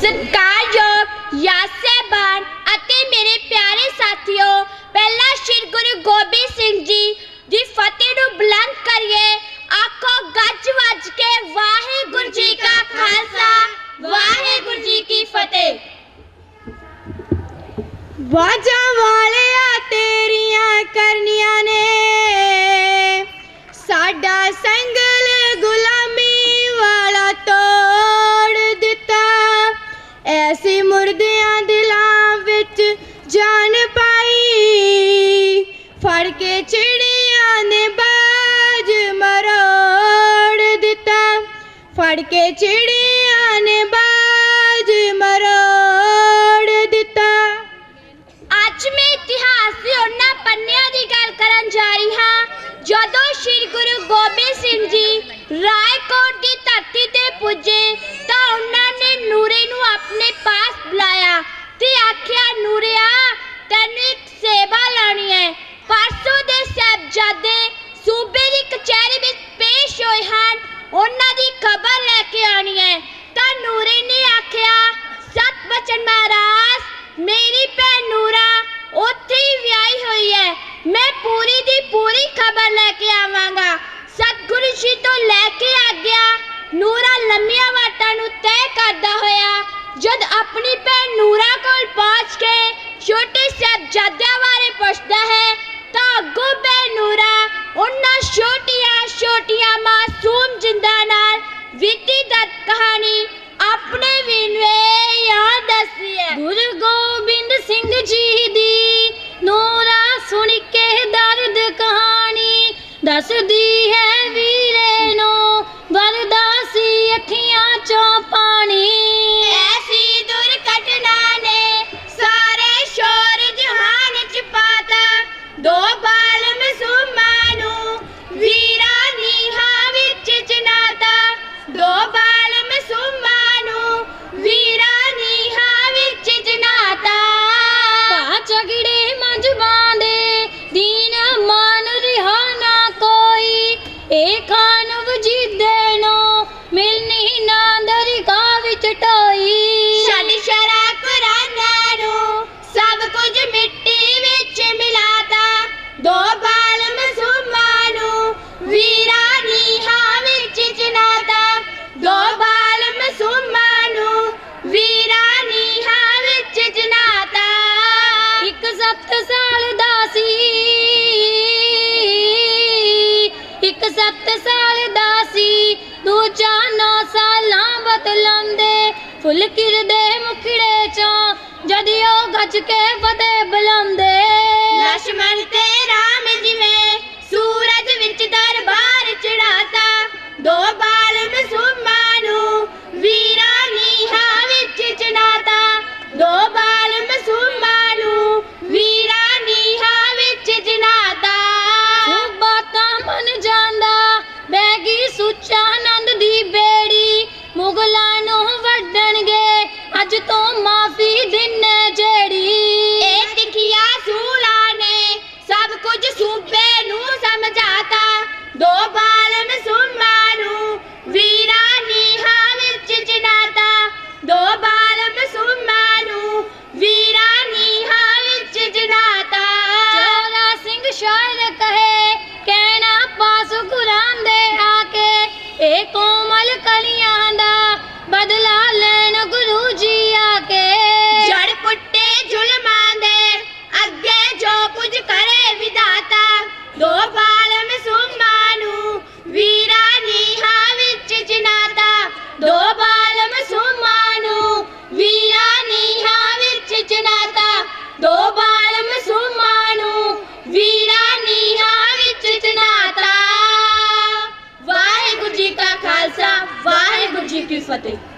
ਸਤਿਕਾਰਯੋਗ ਯਾਸੇਬਾਨ ਅਤੇ ਮੇਰੇ ਪਿਆਰੇ ਸਾਥੀਓ, ਪਹਿਲਾ ਸ਼੍ਰੀ ਗੁਰੂ ਗੋਬਿੰਦ ਸਿੰਘ ਜੀ ਦੀ ਫਤਿਹ ਨੂੰ ਬੁਲੰਦ ਕਰੀਏ। ਆਖੋ, ਗੱਜ ਵੱਜ ਕੇ ਵਾਹਿਗੁਰੂ ਜੀ ਕਾ ਖਾਲਸਾ, ਵਾਹਿਗੁਰੂ ਜੀ ਕੀ ਫਤਿਹ। ਵਾਜਾ ਵਾਲਿਆ ਤੇਰੀਆਂ ਕਰਨੀਆਂ ਨੇ। ਸਾਡਾ ਸੰਗਲ ਗੁਲਾਮ ਫੜ ਕੇ ਚਿੜੀਆਂ ਨੇ ਬਾਜ ਮਰੋੜ ਦਿੱਤਾ। ਅੱਜ ਮੈਂ ਇਤਿਹਾਸ ਦੇ ਉਹਨਾਂ ਪੰਨਿਆਂ ਦੀ ਗੱਲ ਕਰਨ ਜਾ ਰਹੀ ਹਾਂ। ਜਦੋਂ ਸ੍ਰੀ ਗੁਰੂ ਗੋਬਿੰਦ ਸਿੰਘ ਜੀ ਰਾਏਕੋਟ ਦੀ ਧਰਤੀ ਤੇ ਪੁੱਜੇ ਦੱਸਦੀ ਹੈ ਵੀ ਸੱਤ ਸਾਲ ਦਾ ਸੀ। ਇੱਕ ਸੱਤ ਸਾਲ ਦਾ ਸੀ। ਦੂਜਾ 9 ਸਾਲਾਂ ਬਦਲੰਦੇ ਫੁੱਲ ਕਿਰਦੇ ਮੁਖੜੇ ਚੋਂ। ਜਦ ਉਹ ਗੱਜ ਕੇ ਫਤੇ ਬਲੰਦੇ ਅੱਜ ਤੋਂ ਮਾਫੀ ਦਿਨੇ ਜਿਹੜੀ। ਇਹ ਤਿੱਖੀਆਂ ਸੂਲਾਂ ਨੇ ਸਭ ਕੁਝ ਸੂਬੇ ਨੂੰ ਸਮਝਾਤਾ। ਦੋ ਬਾਰ legislative